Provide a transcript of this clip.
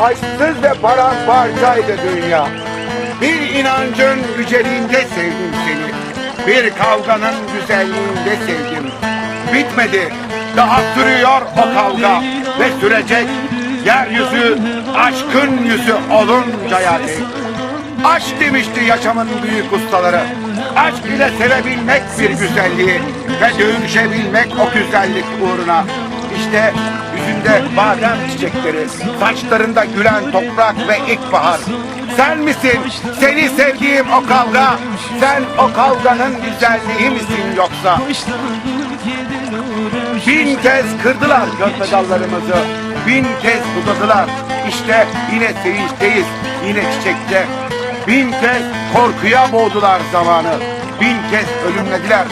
Aşksız ve paramparçaydı dünya. Bir inancın yüceliğinde sevdim seni. Bir kavganın güzelliğinde sevdim. Bitmedi. Daha sürüyor o kavga ve sürecek. Yeryüzü aşkın yüzü oluncaya dek. Aşk demişti yaşamın büyük ustaları. Aşk ile sevebilmek bir güzelliği ve dövüşebilmek o güzellik uğruna. İşte yüzünde badem çiçekleri, saçlarında gülen toprak ve ilkbahar. Sen misin seni sevdiğim o kavga? Sen o kavganın güzelliği misin yoksa? Bin kez kırdılar gök dallarımızı. Bin kez budadılar. İşte yine sevinçteyiz, yine çiçekte. Bin kez korkuya boğdular zamanı. Bin kez ölümlediler